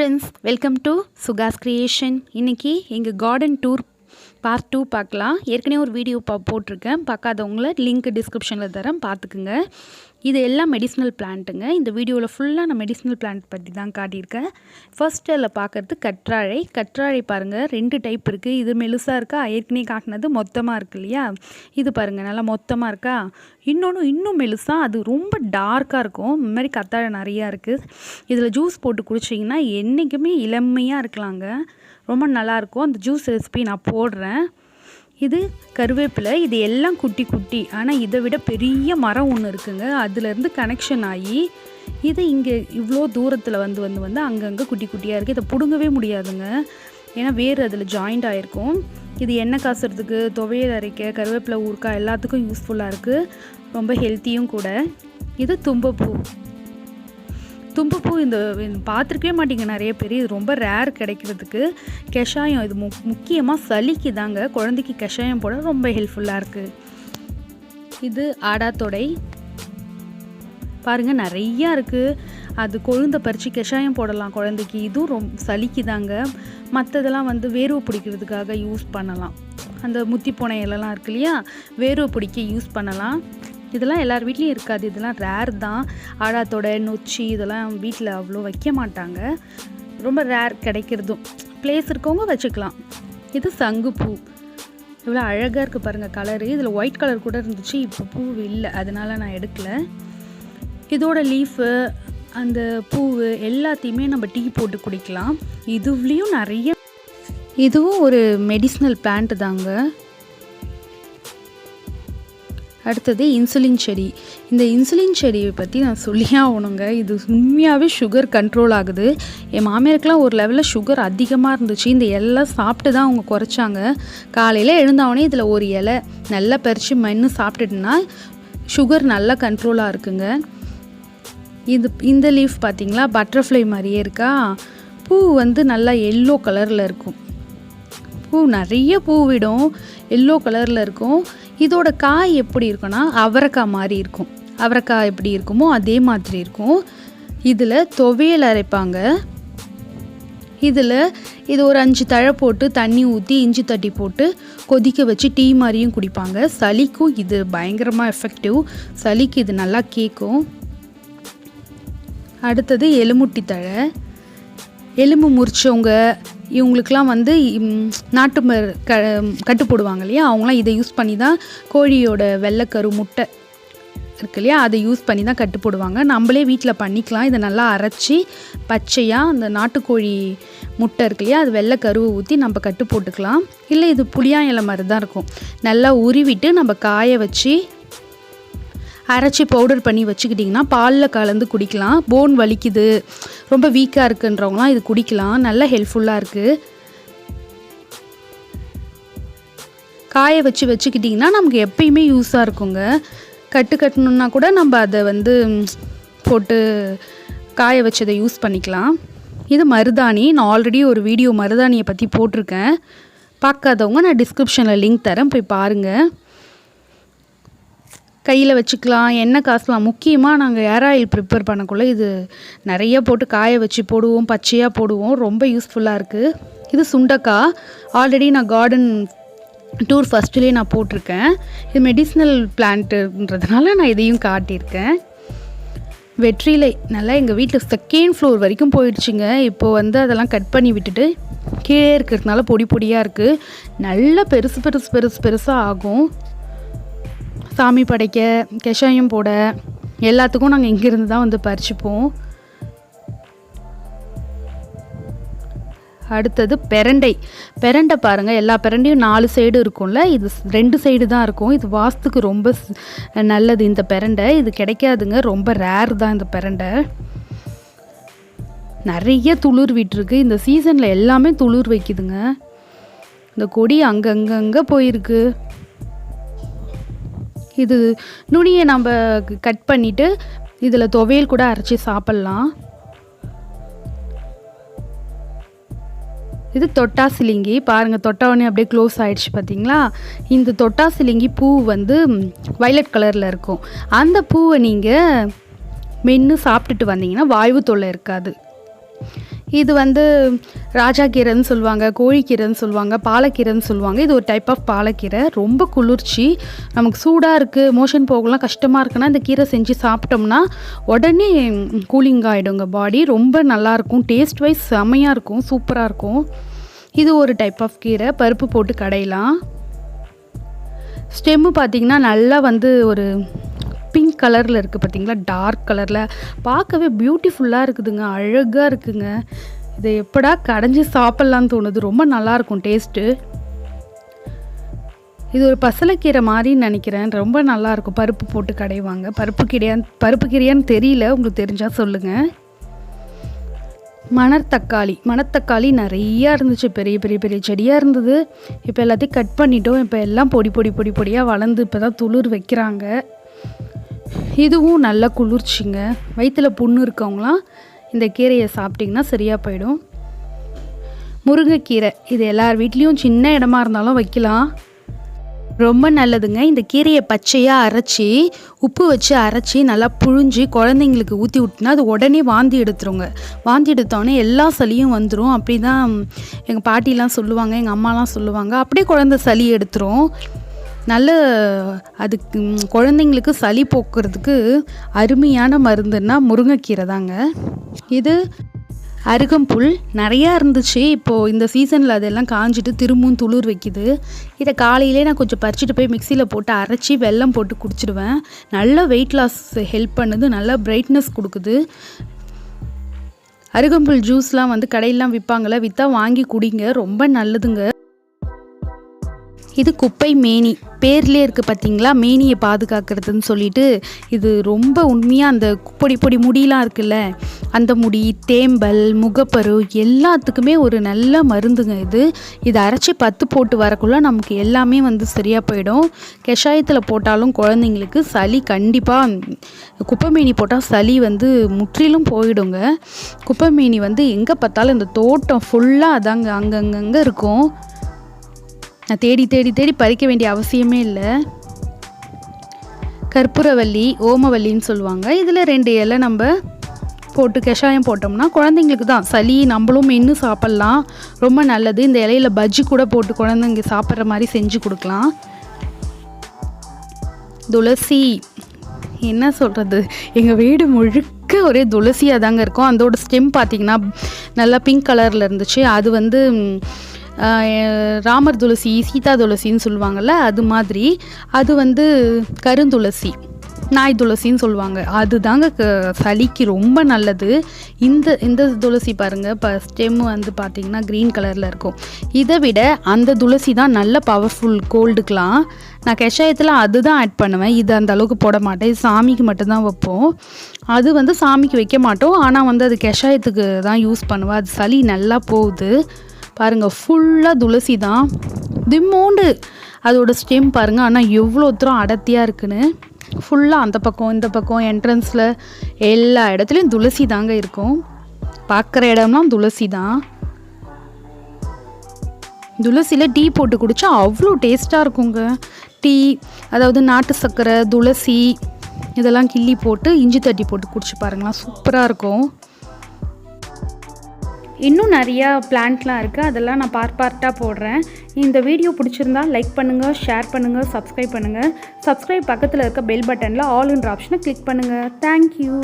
Friends welcome to சுகாஸ் creation இன்றைக்கி எங்கள் கார்டன் டூர் பார்ட் டூ பார்க்கலாம். ஏற்கனவே ஒரு வீடியோ பா போட்டிருக்கேன். பார்க்காதவங்கள லிங்க் டிஸ்கிரிப்ஷனில் தரேன். பார்த்துக்குங்க. இது எல்லாம் மெடிசினல் பிளான்ட்டுங்க இந்த வீடியோவில் ஃபுல்லாக நான் மெடிசினல் பிளான்ட் பற்றி தான் காட்டியிருக்கேன். ஃபர்ஸ்ட் அதில் பார்க்குறது கற்றாழை. கற்றாழை பாருங்கள் ரெண்டு டைப் இருக்குது இது மெலுசாக இருக்கா? ஏற்கனவே காட்டினது மொத்தமாக இருக்கு இல்லையா? இது பாருங்கள் நல்லா மொத்தமாக இருக்கா? இன்னொன்று இன்னும் மெலுசாக அது ரொம்ப டார்க்காக இருக்கும். இந்த மாதிரி கத்தாழை நிறையா இருக்குது இதில் ஜூஸ் போட்டு குடிச்சிங்கன்னா என்றைக்குமே இளமையாக இருக்கலாங்க. ரொம்ப நல்லாயிருக்கும் அந்த ஜூஸ் ரெசிபி நான் போடுறேன். இது கருவேப்பிலை இது எல்லாம் குட்டி குட்டி. ஆனால் இதை விட பெரிய மரம் ஒன்று இருக்குங்க. அதுலேருந்து கனெக்ஷன் ஆகி இது இங்கே இவ்வளோ தூரத்தில் வந்து வந்து வந்து அங்கங்கே குட்டி குட்டியாக இருக்குது இதை பிடுங்கவே முடியாதுங்க. ஏன்னா வேறு அதில் ஜாயிண்ட் ஆகிருக்கும் இது எண்ணெய் காசுறதுக்கு துவையல் அரைக்க கருவேப்பிலை ஊறுக்காய் எல்லாத்துக்கும் யூஸ்ஃபுல்லாக இருக்குது ரொம்ப ஹெல்த்தியும் கூட. இது தும்பப்பூ. தும்பப்பூ இந்த பார்த்துருக்கவே மாட்டீங்க நிறைய பேர். இது ரொம்ப ரேர் கிடைக்கிறதுக்கு. கஷாயம் இது மு முக்கியமாக சளிக்கு தாங்க குழந்தைக்கு கஷாயம் போட ரொம்ப ஹெல்ப்ஃபுல்லாக இருக்குது இது ஆடாத்தொடை பாருங்கள் நிறையா இருக்குது அது கொழுந்த பறித்து கஷாயம் போடலாம் குழந்தைக்கு. இதுவும் ரொம் சளிக்கு தாங்க மற்றதெல்லாம் வந்து வேர்வை பிடிக்கிறதுக்காக யூஸ் பண்ணலாம். அந்த முத்தி போன இலலாம் இருக்கு இல்லையா? வேர்வை பிடிக்க யூஸ் பண்ணலாம். இதெல்லாம் எல்லார் வீட்லேயும் இருக்காது. இதெல்லாம் ரேர் தான். ஆடாத்தோட நொச்சி இதெல்லாம் வீட்டில் அவ்வளோ வைக்க மாட்டாங்க. ரொம்ப ரேர் கிடைக்கிறதும். பிளேஸ் இருக்கவங்க வச்சுக்கலாம். இது சங்குப்பூ இவ்வளோ அழகாக இருக்குது பாருங்கள் கலரு இதில் ஒயிட் கலர் கூட இருந்துச்சு. இப்போ பூ இல்லை. அதனால் நான் எடுக்கலை. இதோட லீஃபு அந்த பூவு எல்லாத்தையுமே நம்ம டீ போட்டு குடிக்கலாம். இதுலேயும் நிறைய இதுவும் ஒரு மெடிசினல் பிளான்ட் தாங்க. அடுத்தது இன்சுலின் செடி. இந்த இன்சுலின் செடியை பற்றி நான் சொல்லியே ஆகணுங்க. இது உண்மையாகவே சுகர் கண்ட்ரோல் ஆகுது. என் மாமியாருக்கெலாம் ஒரு லெவலில் சுகர் அதிகமாக இருந்துச்சு. இந்த எல்லாம் சாப்பிட்டு தான் அவங்க குறைச்சாங்க. காலையில் எழுந்தவொடனே இதில் ஒரு இலை நல்லா பறித்து மென்று சாப்பிட்டுட்டுனா சுகர் நல்லா கண்ட்ரோலாக இருக்குங்க. இது இந்த லீஃப் பார்த்தீங்களா பட்டர்ஃப்ளை மாதிரியே இருக்கா? பூ வந்து நல்லா எல்லோ கலரில் இருக்கும். பூ நிறைய பூ விடும். எல்லோ கலரில் இருக்கும். இதோட காய் எப்படி இருக்குன்னா அவரைக்காய் மாதிரி இருக்கும். அவரைக்காய் எப்படி இருக்குமோ அதே மாதிரி இருக்கும். இதில் துவையல் அரைப்பாங்க. இதில் இது ஒரு அஞ்சு தழை போட்டு தண்ணி ஊற்றி இஞ்சி தட்டி போட்டு கொதிக்க வச்சு டீ மாதிரியும் குடிப்பாங்க. சளிக்கும் இது பயங்கரமாக எஃபெக்டிவ் சளிக்கு இது நல்லா கேட்கும் அடுத்தது எலுமுட்டி தழை. எலும்பு முறிச்சவங்க இவங்களுக்கெலாம் வந்து நாட்டு மரு க கட்டு போடுவாங்க இல்லையா? அவங்களாம் இதை யூஸ் பண்ணி தான் கோழியோட வெள்ளைக்கரு முட்டை இருக்கு இல்லையா? அதை யூஸ் பண்ணி தான் கட்டு போடுவாங்க நம்மளே வீட்டில் பண்ணிக்கலாம். இதை நல்லா அரைச்சி பச்சையாக அந்த நாட்டுக்கோழி முட்டை இருக்கு இல்லையா? அது வெள்ளை கருவை ஊற்றி நம்ம கட்டு போட்டுக்கலாம் இல்லை இது புளியா இலை மாதிரி தான் இருக்கும். நல்லா உருவிட்டு நம்ம காய வச்சு அரைச்சி பவுடர் பண்ணி வச்சுக்கிட்டிங்கன்னா பாலில் கலந்து குடிக்கலாம். போன் வலிக்குது. ரொம்ப வீக்காக இருக்குன்றவங்களாம் இது குடிக்கலாம். நல்ல ஹெல்ப்ஃபுல்லாக இருக்குது காய வச்சு வச்சுக்கிட்டிங்கன்னா நமக்கு எப்பயுமே யூஸாக இருக்குங்க. கட்டு கட்டணுன்னா கூட நம்ம அதை வந்து போட்டு காய வச்சதை யூஸ் பண்ணிக்கலாம். இது மருதாணி. நான் ஆல்ரெடி ஒரு வீடியோ மருதாணியை பற்றி போட்டிருக்கேன். பார்க்காதவங்க நான் டிஸ்கிரிப்ஷனில் லிங்க் தரேன். போய் பாருங்கள் கையில் வச்சுக்கலாம் எண்ணெய் காசலாம். முக்கியமாக நாங்கள் ஏர் ஆயில் ப்ரிப்பேர் பண்ணக்குள்ளே இது நிறைய போட்டு காய வச்சு போடுவோம் பச்சையாக போடுவோம். ரொம்ப யூஸ்ஃபுல்லாக இருக்குது இது சுண்டக்காய் ஆல்ரெடி நான் கார்டன் டூர் ஃபஸ்ட்டுலேயே நான் போட்டிருக்கேன். இது மெடிசினல் பிளான்ட்டுன்றதுனால நான் இதையும் காட்டியிருக்கேன். வெற்றிலை நல்லா எங்கள் வீட்டில் செகண்ட் ஃப்ளோர் வரைக்கும் போயிடுச்சுங்க. இப்போது வந்து அதெல்லாம் கட் பண்ணி விட்டுட்டு கீழே இருக்கிறதுனால பொடி பொடியாக இருக்குது நல்லா பெருசு பெருசு பெருசு பெருசாக ஆகும். சாமி படைக்க கஷாயம் போட எல்லாத்துக்கும் நாங்கள் இங்கேருந்து தான் வந்து பறிச்சுப்போம். அடுத்தது பெரண்டை. பெரண்டை பாருங்கள் எல்லா பெரண்டையும் நாலு சைடு இருக்கும்ல இது ரெண்டு சைடு தான் இருக்கும். இது வாஸ்துக்கு ரொம்ப நல்லது இந்த பெரண்டை. இது கிடைக்காதுங்க ரொம்ப ரேர் தான் இந்த பெரண்டை. நிறைய துளிர் விட்டுருக்கு. இந்த சீசனில் எல்லாமே துளிர் வைக்குதுங்க. இந்த கொடி அங்கங்கங்கே போயிருக்கு. இது நுனியை நம்ம கட் பண்ணிவிட்டு இதில் துவையல் கூட அரைச்சி சாப்பிட்லாம். இது தொட்டாசிலிங்கி பாருங்கள் தொட்டவுடனே அப்படியே க்ளோஸ் ஆயிடுச்சு பார்த்தீங்களா இந்த தொட்டாசிலிங்கி பூ வந்து வைலட் கலரில் இருக்கும். அந்த பூவை நீங்கள் மென்று சாப்பிட்டுட்டு வந்தீங்கன்னா வாய்வு தொல்லை இருக்காது. இது வந்து ராஜா கீரைன்னு சொல்லுவாங்க கோழிக்கீரைன்னு சொல்லுவாங்க பாலக்கீரைன்னு சொல்லுவாங்க. இது ஒரு டைப் ஆஃப் பாலக்கீரை. ரொம்ப குளிர்ச்சி. நமக்கு சூடாக இருக்குது மோஷன் போகலாம் கஷ்டமாக இருக்குன்னா இந்த கீரை செஞ்சு சாப்பிட்டோம்னா உடனே கூலிங் ஆகிடுங்க பாடி ரொம்ப நல்லாயிருக்கும் டேஸ்ட் வைஸ் செம்மையாக இருக்கும் சூப்பராக இருக்கும். இது ஒரு டைப் ஆஃப் கீரை. பருப்பு போட்டு கடையலாம். ஸ்டெம்மு பார்த்திங்கன்னா நல்லா வந்து ஒரு கலரில் இருக்குது பார்த்தீங்களா டார்க் கலரில் பார்க்கவே பியூட்டிஃபுல்லாக இருக்குதுங்க. அழகாக இருக்குதுங்க இதை எப்படா கடைஞ்சி சாப்பிட்லான்னு தோணுது. ரொம்ப நல்லாயிருக்கும் டேஸ்ட்டு இது ஒரு பசலைக்கீரை மாதிரின்னு நினைக்கிறேன். ரொம்ப நல்லாயிருக்கும். பருப்பு போட்டு கடைவாங்க பருப்பு கீரையான்னு பருப்பு கீரையான்னு தெரியல. உங்களுக்கு தெரிஞ்சால் சொல்லுங்கள் மணத்தக்காளி. மணத்தக்காளி நிறையா இருந்துச்சு. பெரிய பெரிய பெரிய செடியாக இருந்தது. இப்போ எல்லாத்தையும் கட் பண்ணிட்டோம். இப்போ எல்லாம் பொடி பொடி பொடி பொடியாக வளர்ந்து இப்போ தான் துளிர் வைக்கிறாங்க. இதுவும் நல்ல குளிர்ச்சிங்க. வயிற்றில் புண்ணு இருக்கவங்களாம் இந்த கீரையை சாப்பிட்டிங்கன்னா சரியாக போயிடும். முருங்கைக்கீரை இது எல்லார் வீட்லேயும் சின்ன இடமா இருந்தாலும் வைக்கலாம். ரொம்ப நல்லதுங்க. இந்த கீரையை பச்சையாக அரைச்சி உப்பு வச்சு அரைச்சி நல்லா புழிஞ்சு குழந்தைங்களுக்கு ஊற்றி விட்டுனா அது உடனே வாந்தி எடுத்துருங்க. வாந்தி எடுத்தோடனே எல்லா சளியும் வந்துடும் அப்படி தான் எங்கள் பாட்டிலாம் சொல்லுவாங்க எங்கள் அம்மாலாம் சொல்லுவாங்க. அப்படியே குழந்த சளி எடுத்துரும். நல்ல அதுக்கு குழந்தைங்களுக்கு சளி போக்குறதுக்கு அருமையான மருந்துன்னா முருங்கைக்கீரை தாங்க. இது அருகம்புல். நிறையா இருந்துச்சு. இப்போது இந்த சீசனில் அதெல்லாம் காஞ்சிட்டு திரும்பவும் துளிர் வைக்குது. இதை காலையிலே நான் கொஞ்சம் பறிச்சுட்டு போய் மிக்சியில் போட்டு அரைச்சி வெல்லம் போட்டு குடிச்சிடுவேன். நல்ல வெயிட் லாஸ் ஹெல்ப் பண்ணுது. நல்லா பிரைட்னஸ் கொடுக்குது. அருகம்புல் ஜூஸ்லாம் வந்து கடையிலாம் விற்பாங்களே விற்றா வாங்கி குடிங்க. ரொம்ப நல்லதுங்க. இது குப்பை மேனி. பேர்லேயே இருக்குது பார்த்தீங்களா மேனியை பாதுகாக்கிறதுன்னு சொல்லிட்டு இது ரொம்ப உண்மையாக அந்த பொடி பொடி முடியெலாம் இருக்குல்ல? அந்த முடி தேம்பல் முகப்பரு எல்லாத்துக்குமே ஒரு நல்ல மருந்துங்க இது. இதை அரைச்சி பத்து போட்டு வரக்குள்ள நமக்கு எல்லாமே வந்து சரியாக போயிடும். கஷாயத்தில் போட்டாலும் குழந்தைங்களுக்கு சளி கண்டிப்பாக குப்பைமேனி போட்டால் சளி வந்து முற்றிலும் போயிடுங்க. குப்பைமேனி வந்து எங்கே பார்த்தாலும் இந்த தோட்டம் ஃபுல்லாக அதாங்க அங்கங்கங்கே இருக்கும். நான் தேடி தேடி தேடி பறிக்க வேண்டிய அவசியமே இல்லை. கற்பூரவல்லி ஓமவல்லின்னு சொல்லுவாங்க. இதில் ரெண்டு இலை நம்ம போட்டு கஷாயம் போட்டோம்னா குழந்தைங்களுக்கு தான். சளி நம்மளும் இன்னும் சாப்பிட்லாம். ரொம்ப நல்லது. இந்த இலையில பஜ்ஜி கூட போட்டு குழந்தைங்க சாப்பிட்ற மாதிரி செஞ்சு கொடுக்கலாம். துளசி. என்ன சொல்கிறது எங்கள் வீடு முழுக்க ஒரே துளசியாக தாங்க இருக்கும். அதோட ஸ்டெம் பார்த்திங்கன்னா நல்லா பிங்க் கலரில் இருந்துச்சு. அது வந்து ராமர் துளசி சீதா துளசின்னு சொல்லுவாங்கள்ல அது மாதிரி. அது வந்து கருந்துளசி நாய் துளசின்னு சொல்லுவாங்க. அதுதாங்க க- சளிக்கு ரொம்ப நல்லது. இந்த இந்த துளசி பாருங்கள் இப்போ ஸ்டெம் வந்து பார்த்திங்கன்னா க்ரீன் கலரில் இருக்கும். இதை விட அந்த துளசி தான் நல்ல பவர்ஃபுல் கோல்டுக்கெலாம் நான் கஷாயத்தில் அதுதான் ஆட் பண்ணுவேன். இது அந்த அளவுக்கு போட மாட்டேன். இது சாமிக்கு மட்டும்தான் வைப்போம். அது வந்து சாமிக்கு வைக்க மாட்டோம். ஆனால் வந்து அது கஷாயத்துக்கு தான் யூஸ் பண்ணுவேன். அது சளி நல்லா போகுது. பாருங்கள் ஃபுல்லாக துளசி தான். திம்மோண்டு. அதோட ஸ்டெம் பாருங்கள் ஆனால் எவ்வளோ தூரம் அடர்த்தியாக இருக்குன்னு. ஃபுல்லாக அந்த பக்கம் இந்த பக்கம் என்ட்ரன்ஸில் எல்லா இடத்துலையும் துளசி தாங்க இருக்கும். பார்க்குற இடம்லாம் துளசி தான். துளசியில் டீ போட்டு குடித்தா அவ்வளோ டேஸ்ட்டாக இருக்குங்க. டீ அதாவது நாட்டு சர்க்கரை துளசி இதெல்லாம் கிள்ளி போட்டு இஞ்சி தட்டி போட்டு குடிச்சு பாருங்களா சூப்பராக இருக்கும். இன்னும் நிறையா பிளான்ட்லாம் இருக்குது அதெல்லாம் நான் பார்ட் பார்ட்டாக போடுறேன். இந்த வீடியோ பிடிச்சிருந்தா லைக் பண்ணுங்கள் ஷேர் பண்ணுங்கள் சப்ஸ்கிரைப் பண்ணுங்கள் சப்ஸ்கிரைப் பக்கத்தில் இருக்க பெல் பட்டனில் ஆல் என்ற ஆப்ஷனை கிளிக் பண்ணுங்கள் தேங்க்யூ